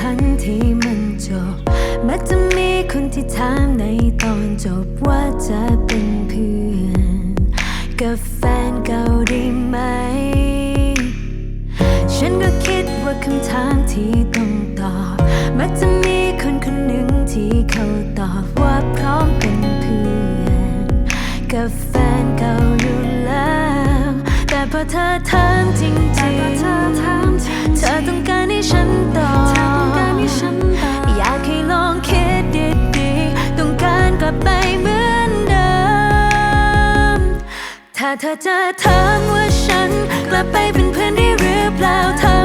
ที่มักจะมีคนที่ถามในตอนจบว่าจะเป็นเพื่อนกับแฟนเก่าได้ไหม ฉันก็คิดว่าคำถามที่ต้องตอบ มักจะมีคนคนหนึ่งที่เขาตอบว่าพร้อมเป็นเพื่อนกับแฟนเก่าอยู่แล้ว แต่พอเธอ เธอจะถามว่าฉันกลับไปเป็นเพื่อนได้หรือเปล่าเธอ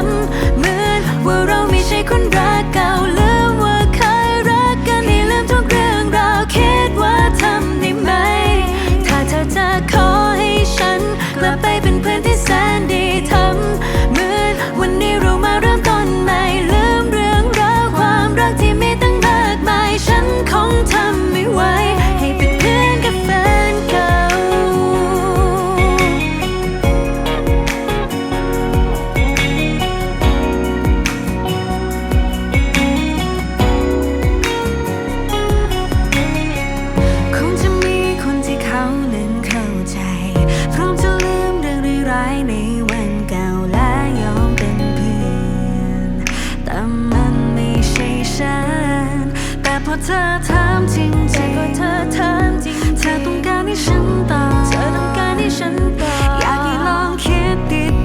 เธอถามจริงๆพอเธอถามจริงเธอต้องการให้ฉันตอบเธอต้องการให้ฉันตอบอยากให้ลองคิด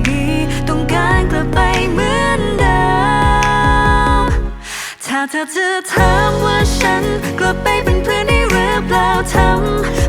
ดีๆต้องการกลับไปเหมือนเดิมถ้าเธอจะถามว่าฉันกลับไปเป็นเพื่อนได้หรือเปล่าทำ